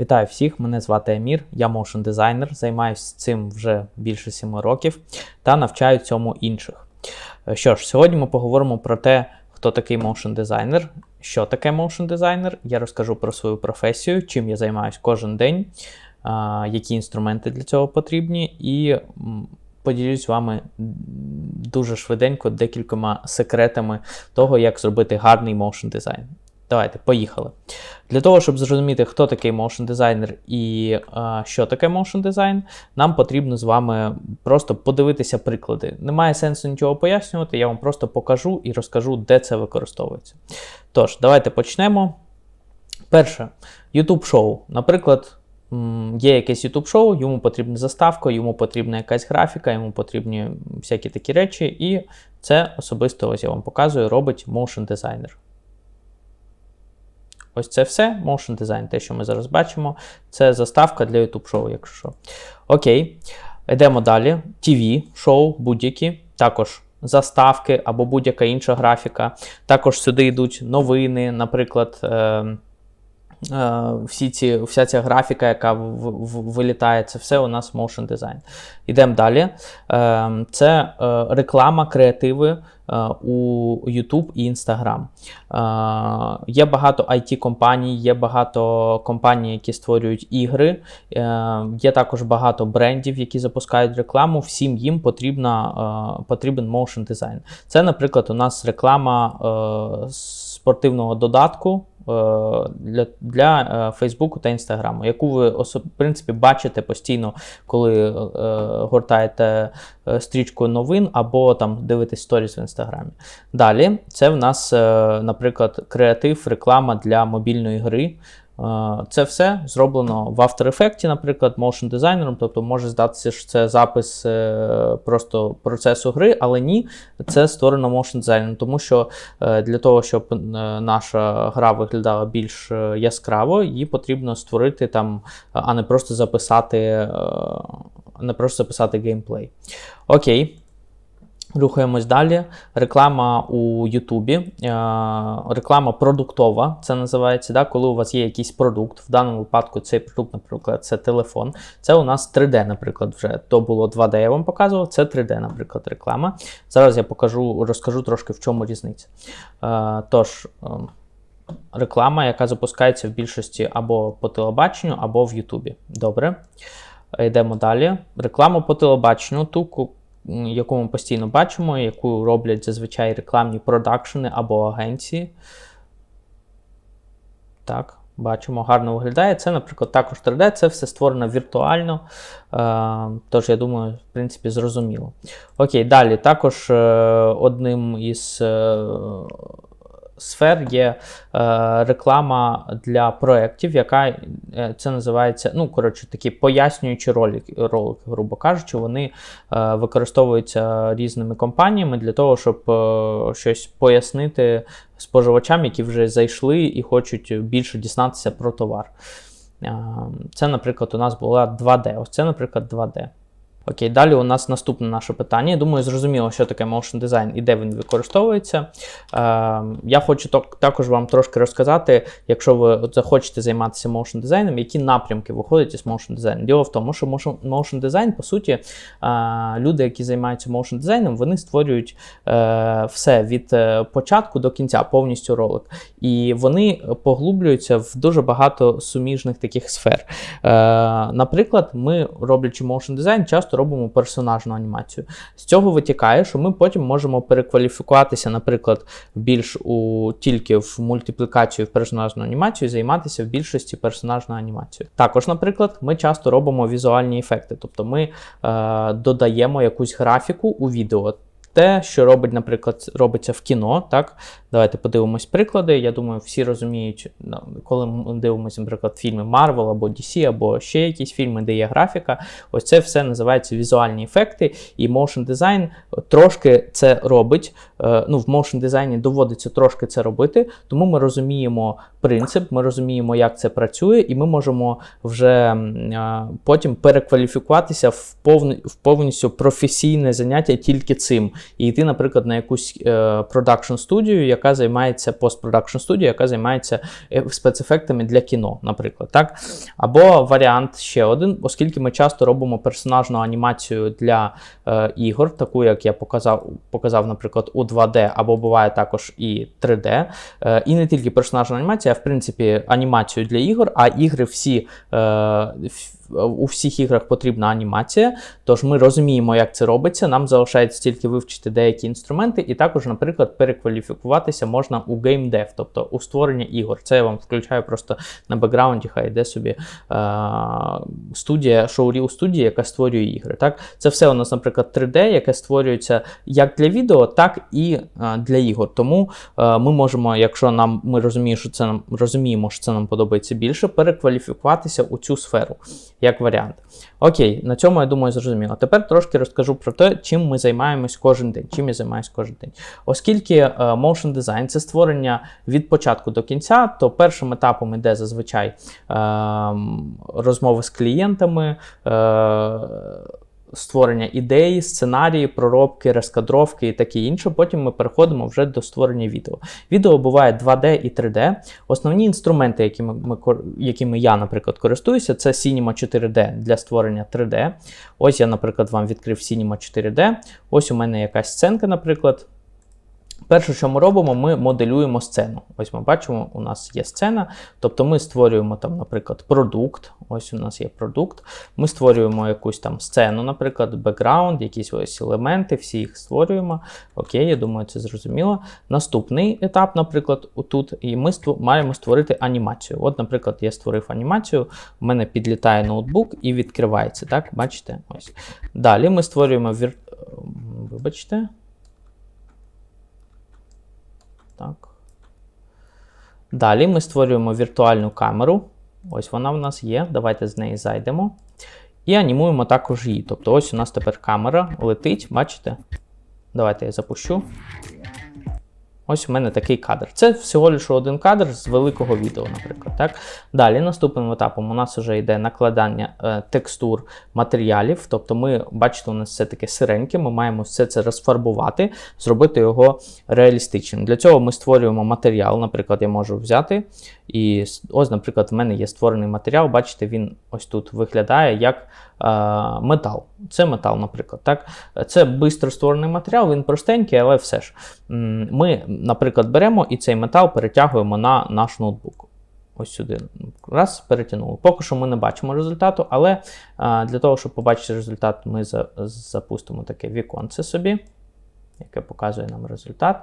Вітаю всіх! Мене звати Емір, я моушн дизайнер, займаюся цим вже більше 7 років та навчаю цьому інших. Е, Що ж, сьогодні ми поговоримо про те, хто такий моушн дизайнер, що таке моушн дизайнер. Я розкажу про свою професію, чим я займаюся кожен день, які інструменти для цього потрібні, і поділюсь з вами дуже швиденько декількома секретами того, як зробити гарний моушн дизайн. Давайте, поїхали. Для того, щоб зрозуміти, хто такий motion дизайнер і е, що таке motion дизайн, нам потрібно з вами просто подивитися приклади. Немає сенсу нічого пояснювати, я вам просто покажу і розкажу, де це використовується. Тож, давайте почнемо. Перше, YouTube шоу. Наприклад, є якесь YouTube шоу, йому потрібна заставка, йому потрібна якась графіка, йому потрібні всякі такі речі, і це особисто ось я вам показую, робить motion дизайнер. Ось це все, motion design, те, що ми зараз бачимо, це заставка для YouTube шоу, якщо що. Окей. Йдемо далі. TV, шоу, будь-які, також заставки або будь-яка інша графіка. Також сюди йдуть новини, наприклад. Е, всі ці, вся ця графіка, яка в, в, вилітає, це все у нас motion design. Йдемо далі. Е, Це е, реклама, креативи е, у YouTube і Instagram. Е, Є багато IT-компаній, є багато компаній, які створюють ігри. Е, Є також багато брендів, які запускають рекламу. Всім їм потрібна, е, потрібен motion design. Це, наприклад, у нас реклама е, спортивного додатку е, для для е, Фейсбуку та Інстаграму, яку ви в принципі бачите постійно, коли е, гортаєте е, стрічку новин або там дивитесь сторіс в інстаграмі. Далі це в нас, е, наприклад, креатив, реклама для мобільної гри. Це все зроблено в After Effects, наприклад, motion дизайнером, тобто може здатися, що це запис е, просто процесу гри, але ні, це створено motion дизайнером, тому що е, для того, щоб е, наша гра виглядала більш яскраво, її потрібно створити там, а не просто записати, не просто записати геймплей. Окей. Рухаємось далі. Реклама у Ютубі. Е, реклама продуктова, це називається, да? коли у вас є якийсь продукт. В даному випадку цей продукт, наприклад, це телефон. Це у нас 3D, наприклад, вже. То було 2D, я вам показував, це 3D, наприклад, реклама. Зараз я покажу, розкажу трошки, в чому різниця. Е, тож, е, реклама, яка запускається в більшості або по телебаченню, або в Ютубі. Добре. Йдемо далі. Реклама по телебаченню, ту, яку ми постійно бачимо, яку роблять зазвичай рекламні продакшени або агенції. Так, бачимо, гарно виглядає. Це, наприклад, також 3D, це все створено віртуально. Е, тож, я думаю, в принципі, зрозуміло. Окей, далі. Також е, одним із е, сфер є е, реклама для проєктів, яка е, це називається, ну, коротше, такі пояснюючі ролики, ролики грубо кажучи, вони е, використовуються різними компаніями для того, щоб е, щось пояснити споживачам, які вже зайшли і хочуть більше дізнатися про товар. Е, Це, наприклад, у нас була 2D. Ось це, наприклад, 2D. Окей, далі у нас наступне наше питання. Я думаю, зрозуміло, що таке motion design і де він використовується. Е, я хочу також вам трошки розказати, якщо ви от захочете займатися motion дизайном, які напрямки виходять із motion дизайну. Діло в тому, що motion, design, по суті, е, люди, які займаються motion дизайном, вони створюють е, все від е, початку до кінця, повністю ролик. І вони поглублюються в дуже багато суміжних таких сфер. Е, наприклад, ми, роблячи motion дизайн, часто робимо персонажну анімацію. З цього витікає, що ми потім можемо перекваліфікуватися, наприклад, більш у тільки в мультиплікацію в персонажну анімацію, займатися в більшості персонажною анімацією. Також, наприклад, ми часто робимо візуальні ефекти, тобто ми е, додаємо якусь графіку у відео. Те, що робить, наприклад, робиться в кіно, так? Давайте подивимось приклади. Я думаю, всі розуміють, ну, коли ми дивимося, наприклад, фільми Marvel або DC, або ще якісь фільми, де є графіка. Ось це все називається візуальні ефекти, і motion дизайн трошки це робить. Е, Ну, в motion дизайні доводиться трошки це робити, тому ми розуміємо принцип, ми розуміємо, як це працює, і ми можемо вже потім перекваліфікуватися в повністю професійне заняття тільки цим. І йти, наприклад, на якусь продакшн студію, яка займається постпродакшн студію, яка займається е, спецефектами для кіно, наприклад. так? Або варіант ще один, оскільки ми часто робимо персонажну анімацію для е, ігор, таку, як я показав, показав, наприклад, у 2D, або буває також і 3D. Е, і не тільки персонажна анімація, а в принципі анімацію для ігор, а ігри всі. Е, у всіх іграх потрібна анімація, тож ми розуміємо, як це робиться. Нам залишається тільки вивчити деякі інструменти, і також, наприклад, перекваліфікуватися можна у геймдев, тобто у створення ігор. Це я вам включаю просто на бекграунді, хай йде собі е- студія, шоуріл студія, яка створює ігри. Так? Це все у нас, наприклад, 3D, яке створюється як для відео, так і е для ігор. Тому е ми можемо, якщо нам ми розуміємо, що це нам розуміємо, що це нам подобається більше, перекваліфікуватися у цю сферу як варіант. Окей, на цьому я думаю, зрозуміло. Тепер трошки розкажу про те, чим ми займаємось кожен день. Чим я займаюся кожен день. Оскільки uh, motion design це створення від початку до кінця, то першим етапом іде зазвичай uh, розмови з клієнтами. Uh, створення ідеї, сценарії, проробки, розкадровки і таке інше. Потім ми переходимо вже до створення відео. Відео буває 2D і 3D. Основні інструменти, якими ми, якими я, наприклад, користуюся, це Cinema 4D для створення 3D. Ось я, наприклад, вам відкрив Cinema 4D. Ось у мене якась сценка, наприклад. Перше, що ми робимо, ми моделюємо сцену. Ось ми бачимо, у нас є сцена. Тобто ми створюємо, там, наприклад, продукт. Ось у нас є продукт. Ми створюємо якусь там сцену, наприклад, бекграунд, якісь ось елементи, всі їх створюємо. Окей, я думаю, це зрозуміло. Наступний етап, наприклад, отут, і ми створ... маємо створити анімацію. От, наприклад, я створив анімацію, у мене підлітає ноутбук і відкривається. Так, бачите? Ось. Далі ми створюємо вір... Вибачте. Так. Далі ми створюємо віртуальну камеру. Ось вона в нас є. Давайте з неї зайдемо. І анімуємо також її. Тобто, ось у нас тепер камера летить, бачите? Давайте я запущу. Ось у мене такий кадр. Це всього лише один кадр з великого відео, наприклад. Так? Далі, наступним етапом, у нас вже йде накладання е, текстур матеріалів. Тобто, ми, бачите, у нас все таке сиреньке, ми маємо все це розфарбувати, зробити його реалістичним. Для цього ми створюємо матеріал. Наприклад, я можу взяти. І ось, наприклад, в мене є створений матеріал. Бачите, він ось тут виглядає як метал. Це метал, наприклад. Так? Це швидко створений матеріал, він простенький, але все ж. Ми, наприклад, беремо і цей метал перетягуємо на наш ноутбук. Ось сюди. Раз, перетягнули. Поки що ми не бачимо результату, але для того, щоб побачити результат, ми запустимо таке віконце собі, яке показує нам результат.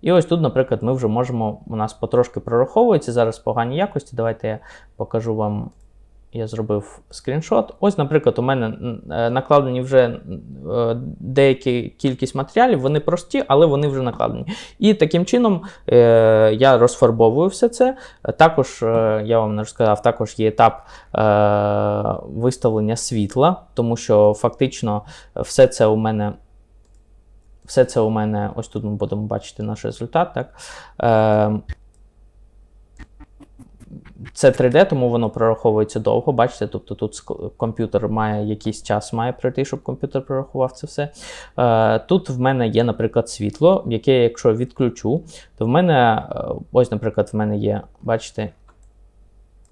І ось тут, наприклад, ми вже можемо, у нас потрошки прораховується зараз погані якості. Давайте я покажу вам я зробив скріншот. Ось, наприклад, у мене е, накладені вже е, деякі кількість матеріалів, вони прості, але вони вже накладені. І таким чином е, я розфарбовую все це. Також, я вам не розказав, також є етап виставлення світла, тому що фактично все це у мене. Все це у мене, ось тут ми будемо бачити наш результат. так. Це 3D, тому воно прораховується довго. Бачите, тобто тут комп'ютер має якийсь час має пройти, щоб комп'ютер прорахував це все. Е, тут в мене є, наприклад, світло, яке, якщо відключу, то в мене, е, ось, наприклад, в мене є, бачите,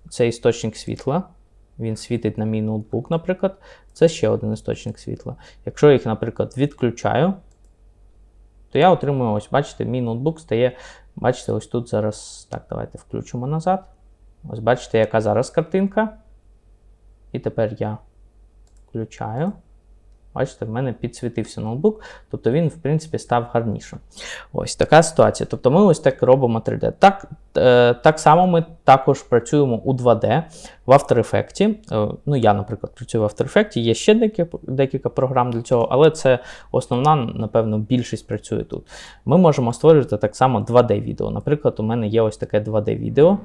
це істочник світла. Він світить на мій ноутбук, наприклад. Це ще один істочник світла. Якщо їх, наприклад, відключаю, то я отримую, ось, бачите, мій ноутбук стає. Бачите, ось тут зараз. Так, давайте включимо назад. Ось бачите, яка зараз картинка. І тепер я включаю. Бачите, в мене підсвітився ноутбук, тобто він, в принципі, став гарнішим. Ось така ситуація. Тобто ми ось так робимо 3D. Так е, так само ми також працюємо у 2D в After Effects. Е, ну, я, наприклад, працюю в After Effects, є ще декілька, декілька програм для цього, але це основна, напевно, більшість працює тут. Ми можемо створювати так само 2D-відео. Наприклад, у мене є ось таке 2D-відео.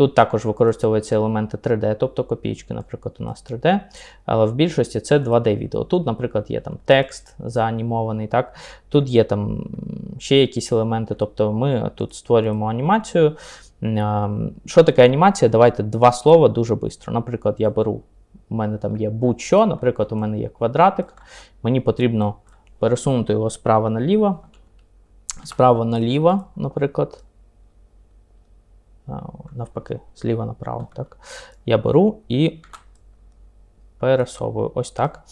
Тут також використовуються елементи 3D, тобто копійки, наприклад, у нас 3D, але в більшості це 2D-відео. Тут, наприклад, є там текст заанімований. так? Тут є там ще якісь елементи, тобто ми тут створюємо анімацію. Що таке анімація? Давайте два слова дуже швидко. Наприклад, я беру у мене там є будь-що, наприклад, у мене є квадратик, мені потрібно пересунути його справа наліво, справа наліво, наприклад. Навпаки, зліва направо. Так. Я беру і пересовую. Ось так.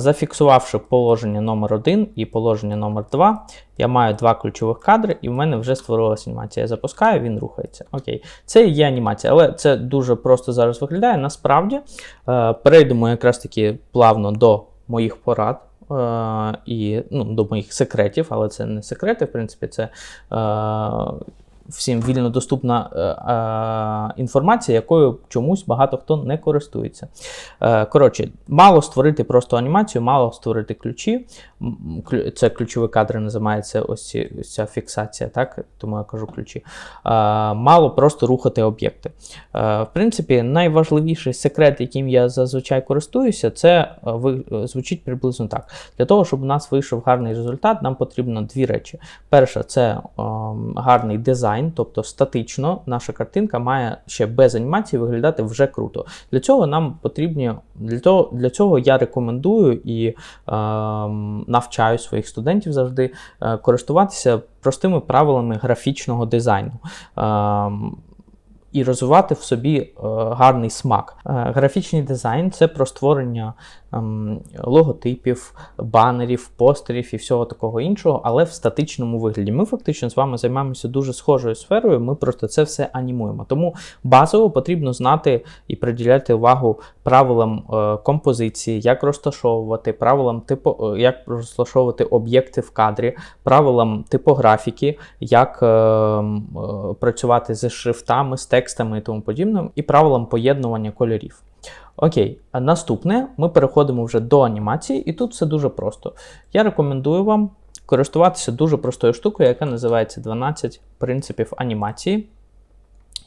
Зафіксувавши положення номер 1 і положення номер 2 я маю два ключових кадри, і в мене вже створилася анімація. Я запускаю, він рухається. Окей. Це є анімація, але це дуже просто зараз виглядає. Насправді е, перейдемо якраз таки плавно до моїх порад. е, І ну, до моїх секретів, але це не секрети, в принципі, це е, всім вільно доступна е, е, інформація, якою чомусь багато хто не користується. Е, коротше, мало створити просто анімацію, мало створити ключі. Це ключові кадри називається ось, ці, ця фіксація, так? Тому я кажу ключі. Е, мало просто рухати об'єкти. Е, в принципі, найважливіший секрет, яким я зазвичай користуюся, це е, ви- е, звучить приблизно так. Для того, щоб у нас вийшов гарний результат, нам потрібно дві речі. Перша це ем, гарний дизайн, тобто статично наша картинка має ще без анімації виглядати вже круто. Для цього нам потрібні для того, для цього я рекомендую і е, навчаю своїх студентів завжди е, користуватися простими правилами графічного дизайну. Ем, і розвивати в собі е, гарний смак. Е, графічний дизайн це про створення ем, логотипів, банерів, постерів і всього такого іншого, але в статичному вигляді. Ми фактично з вами займаємося дуже схожою сферою, ми просто це все анімуємо. Тому базово потрібно знати і приділяти увагу правилам е, композиції, як розташовувати, правилам типу, як розташовувати об'єкти в кадрі, правилам типографіки, як е, е, працювати з шрифтами, з текстами і тому подібним, і правилам поєднування кольорів. Окей, наступне ми переходимо вже до анімації, і тут все дуже просто. Я рекомендую вам користуватися дуже простою штукою, яка називається 12 принципів анімації.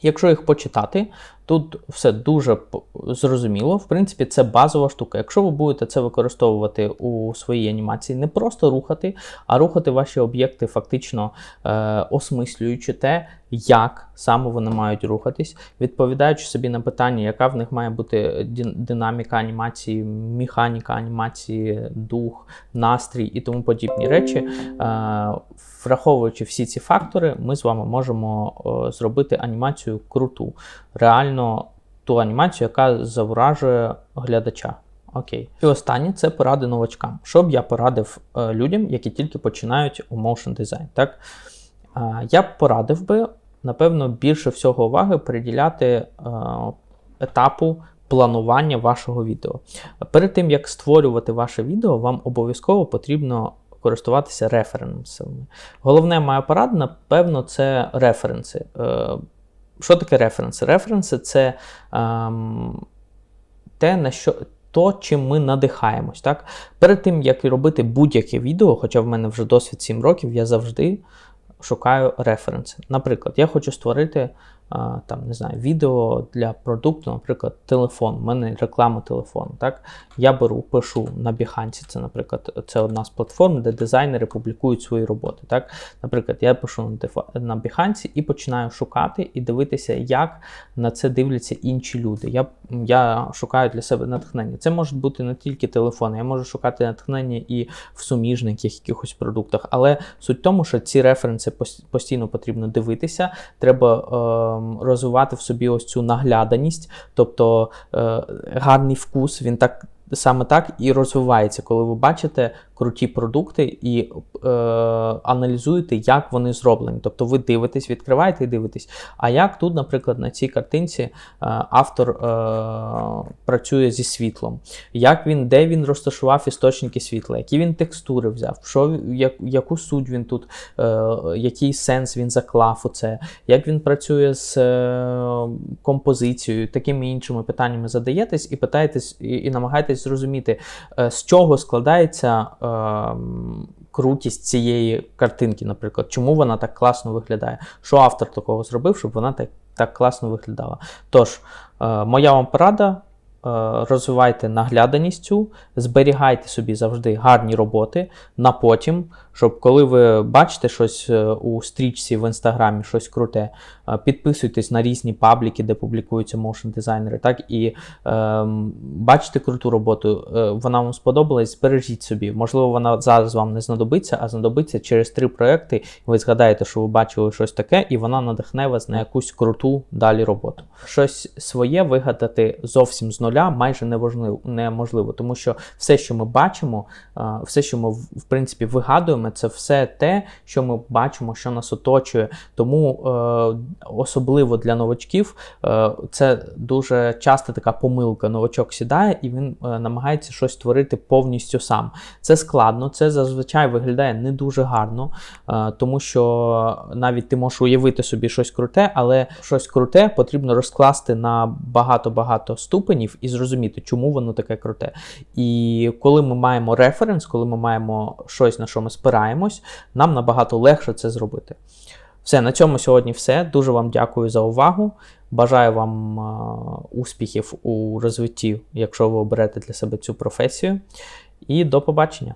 Якщо їх почитати, тут все дуже зрозуміло. В принципі, це базова штука. Якщо ви будете це використовувати у своїй анімації, не просто рухати, а рухати ваші об'єкти, фактично е, осмислюючи те, як саме вони мають рухатись, відповідаючи собі на питання, яка в них має бути динаміка анімації, механіка анімації, дух, настрій і тому подібні речі. Е, враховуючи всі ці фактори, ми з вами можемо е, зробити анімацію круту, реально ту анімацію, яка завражує глядача. Окей. І останнє це поради новачкам. Що б я порадив е, людям, які тільки починають у motion design. Так? Е, я б порадив би, напевно, більше всього уваги приділяти е, етапу планування вашого відео. Перед тим, як створювати ваше відео, вам обов'язково потрібно користуватися референсами. Головне моя порада, напевно, це референси. Що таке референси? Референси це ем, те, на що. То, чим ми надихаємось. Так? Перед тим, як робити будь-яке відео, хоча в мене вже досвід 7 років, я завжди шукаю референси. Наприклад, я хочу створити там, не знаю, відео для продукту, наприклад, телефон. У мене реклама телефону. Так? Я беру, пишу на Behance, це, наприклад, це одна з платформ, де дизайнери публікують свої роботи. Так? Наприклад, я пишу на Behance і починаю шукати і дивитися, як на це дивляться інші люди. Я, я шукаю для себе натхнення. Це можуть бути не тільки телефони, я можу шукати натхнення і в суміжних якихось продуктах. Але суть в тому, що ці референси пос- постійно потрібно дивитися. Треба ем, розвивати в собі ось цю нагляданість, тобто е, гарний вкус, він так. Саме так і розвивається, коли ви бачите круті продукти і е, аналізуєте, як вони зроблені. Тобто ви дивитесь, відкриваєте і дивитесь. А як тут, наприклад, на цій картинці е, автор е, працює зі світлом, як він, де він розташував істочники світла, які він текстури взяв, що, як, яку суть він тут, е, який сенс він заклав у це, як він працює з е, композицією, такими іншими питаннями задаєтесь і питаєтесь, і, і намагаєтесь зрозуміти, е, з чого складається е, крутість цієї картинки, наприклад, чому вона так класно виглядає, що автор такого зробив, щоб вона так, так класно виглядала. Тож, е, моя вам порада. Розвивайте нагляданість цю, зберігайте собі завжди гарні роботи на потім, щоб коли ви бачите щось е, у стрічці в інстаграмі, щось круте, е, підписуйтесь на різні пабліки, де публікуються моушн дизайнери, так і е, бачите круту роботу, е, вона вам сподобалась, збережіть собі. Можливо, вона зараз вам не знадобиться, а знадобиться через три проекти. Ви згадаєте, що ви бачили щось таке, і вона надихне вас на якусь круту далі роботу. Щось своє вигадати зовсім з нуля майже неважливо, неможливо, тому що все, що ми бачимо, все, що ми в принципі вигадуємо, це все те, що ми бачимо, що нас оточує. Тому е, особливо для новачків е, це дуже часто така помилка. Новачок сідає і він е, намагається щось створити повністю сам. Це складно, це зазвичай виглядає не дуже гарно, е, тому що навіть ти можеш уявити собі щось круте, але щось круте потрібно розкласти на багато-багато ступенів і зрозуміти, чому воно таке круте. І коли ми маємо референс, коли ми маємо щось, на що ми спираємось, нам набагато легше це зробити. Все, на цьому сьогодні все. Дуже вам дякую за увагу. Бажаю вам успіхів у розвитті, якщо ви оберете для себе цю професію. І до побачення!